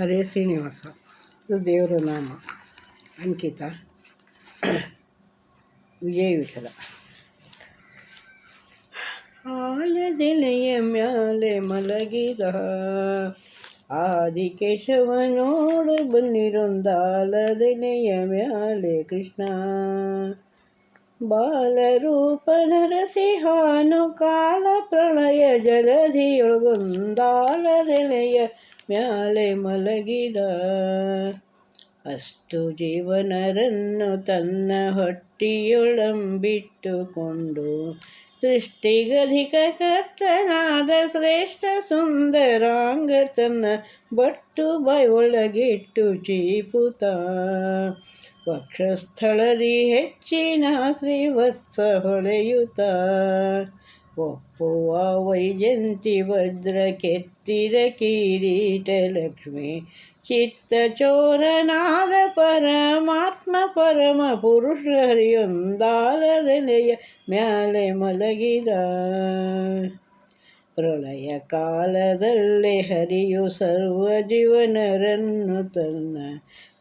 ಹರೇ ಶ್ರೀನಿವಾಸ. ಇದು ದೇವರ ನಾಮ. ಅಂಕಿತ. ವಿಜಯ ವಿಠಲ. ಆಲದೆಲೆಯ ಮ್ಯಾಲೆ ಮಲಗಿದ ಆದಿಕೇಶವ ನೋಡ ಬನ್ನಿರೊಂದಾಲದೆಲೆಯ ಮ್ಯಾಲೆ ಕೃಷ್ಣ. ಬಾಲರೂಪ ನರಸಿಂಹಾನು ಕಾಲ ಪ್ರಳಯ ಜಲಧಿಯೊಳಗೊಂದಾಲದೆಲೆಯ ಮ್ಯಾಲೆ ಮಲಗಿದ. ಅಷ್ಟು ಜೀವನರನ್ನು ತನ್ನ ಹೊಟ್ಟಿಯೊಳಂಬಿಟ್ಟುಕೊಂಡು ಸೃಷ್ಟಿಗಧಿಕ ಕರ್ತನಾದ ಶ್ರೇಷ್ಠ ಸುಂದರಾಂಗ ತನ್ನ ಬಟ್ಟು ಒಳಗಿಟ್ಟು ಚೀಪುತ. ವಕ್ಷಸ್ಥಳದಿ ಹೆಚ್ಚಿನ ಶ್ರೀವತ್ಸ ಹೊಳೆಯುತ್ತ ಒಪ್ಪುವ ವೈಜಂತಿ ಭದ್ರ ಕೆತ್ತಿದ ಕಿರೀಟ ಲಕ್ಷ್ಮಿ ಚಿತ್ತ ಚೋರನಾದ ಪರಮಾತ್ಮ ಪರಮ ಪುರುಷ ಹರಿಯೊಂದಾಲದೆಲೆಯ ಮ್ಯಾಲೆ ಮಲಗಿದ ಪ್ರಳಯ ಕಾಲದಲ್ಲೇ ಹರಿಯು ಸರ್ವ ಜೀವನರನ್ನು ತನ್ನ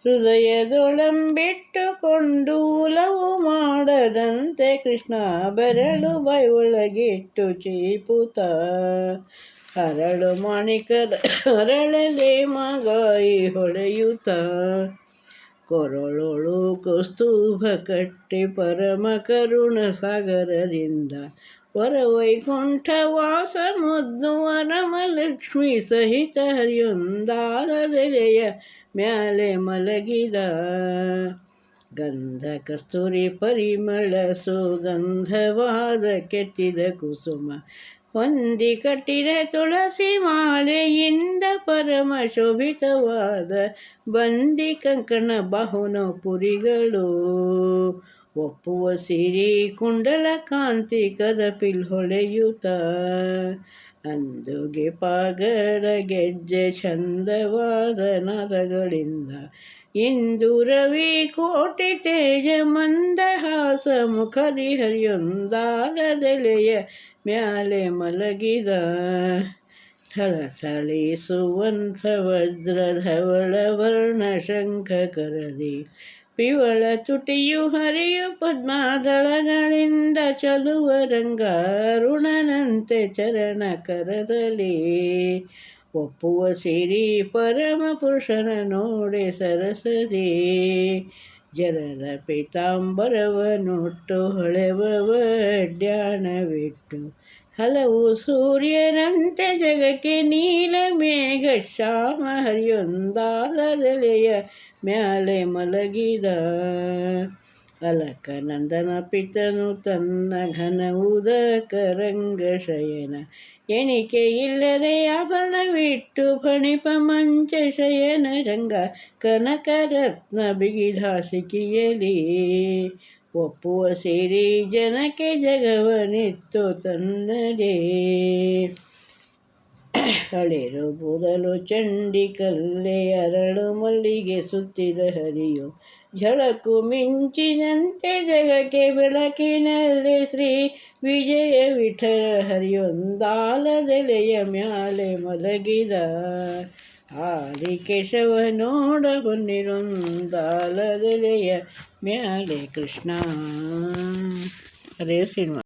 ಹೃದಯದೊಳಂಬಿಟ್ಟುಕೊಂಡು ಉಲವು ಮಾಡದಂತೆ ಕೃಷ್ಣ ಬೆರಳು ಬೈ ಒಳಗಿಟ್ಟು ಚೀಪುತ ಅರಳು ಮಾಣಿಕದ ಹರಳಲೆ ಮಗಾಯಿ ಹೊಡೆಯುತ್ತ ಕೊರಳೊಳು ಕಸ್ತೂಭ ಕಟ್ಟಿ ಪರಮ ಕರುಣ ಸಾಗರದಿಂದ ವರವೈಕುಂಠ ವಾಸ ಮುದ್ದು ವರಮಲಕ್ಷ್ಮಿ ಸಹಿತ ಹರಿಯೊಂದಾಲದೆಲೆಯ ಮ್ಯಾಲೆ ಮಲಗಿದ. ಗಂಧ ಕಸ್ತೂರಿ ಪರಿಮಳ, ಸುಗಂಧವಾದ ಕೆತ್ತಿದ ಕುಸುಮ, ಹೊಂದಿ ಕಟ್ಟಿದ ತುಳಸಿ ಮಾಲೆಯಿಂದ ಪರಮ ಶೋಭಿತವಾದ ಬಂದಿ ಕಂಕಣ ಬಹುನ ಪುರಿಗಳು. ಒಪ್ಪುವ ಸಿರಿ ಕುಂಡಲ ಕಾಂತಿ ಕದಪಿಲ್ ಹೊಳೆಯುತ್ತ, ಅಂದುಗೆ ಪಾಗಡ ಗೆಜ್ಜೆ ಚಂದವಾದ ನಾದಗಳಿಂದ ಇಂದು ರವಿ ಕೋಟಿ ತೇಜ ಮಂದಹಾಸ ಮುಖದಿ ಹರಿಯೊಂದಾಗದೆಲೆಯ ಮ್ಯಾಲೆ ಮಲಗಿದ ಥಳಥಳಿಸುವಂಥ ವಜ್ರಧವಳ ವರ್ಣ ಶಂಖ ಕರದಿ ಪಿವಳ ತುಟಿಯು ಹರಿಯು ಪದ್ಮಾದಳಗಳಿಂದ ಚಲುವ ರಂಗಾರುಣನಂತೆ ಚರಣ ಕರದಲ್ಲಿ ಒಪ್ಪುವ ಸಿರಿ ಪರಮ ಪುರುಷನ ನೋಡೆ ಸರಸದೆ ಜರದ ಪಿತಾಂಬರವನುಟ್ಟು ಹೊಳೆವವ ಡ್ಯಾಣವಿಟ್ಟು ಹಲವು ಸೂರ್ಯನಂತೆ ಜಗಕ್ಕೆ ನೀಲ ಮೇಘ ಶ್ಯಾಮ ಹರಿಯೊಂದಾಲದೆಲೆಯ ಮ್ಯಾಲೆ ಮಲಗಿದ ಅಲಕನಂದನ ಪಿತನು ತನ್ನ ಘನ ಉದಕರಂಗ ಶಯನ. ಎಣಿಕೆ ಇಲ್ಲದೆ ಆಭರಣವಿಟ್ಟು ಫಣಿಪ ಮಂಚ ಶಯನ ರಂಗ. ಕನಕರತ್ನ ಬಿಗಿಧಾಸಿಕಿಯಲಿ ಒಪ್ಪುವ ಸಿರಿ ಜನಕ್ಕೆ ಜಗವನಿತ್ತು ತನ್ನದೇ. ಕಳೆರು ಬೂದಲು ಚಂಡಿ ಕಲ್ಲೆ ಅರಳು ಮಲ್ಲಿಗೆ ಸುತ್ತಿದ ಹರಿಯು. ಝಳಕು ಮಿಂಚಿನಂತೆ ಜಗಕ್ಕೆ ಬೆಳಕಿನಲ್ಲಿ ಶ್ರೀ ವಿಜಯ ವಿಠಲ ಹರಿಯೊಂದಾಲದೆಲೆಯ ಮ್ಯಾಲೆ ಮಲಗಿದ ಆದಿ ಕೇಶವ ನೋಡ ಮ್ಯಾಲೆ ಕೃಷ್ಣ. ಹರೇ ಸಿನಿಮಾ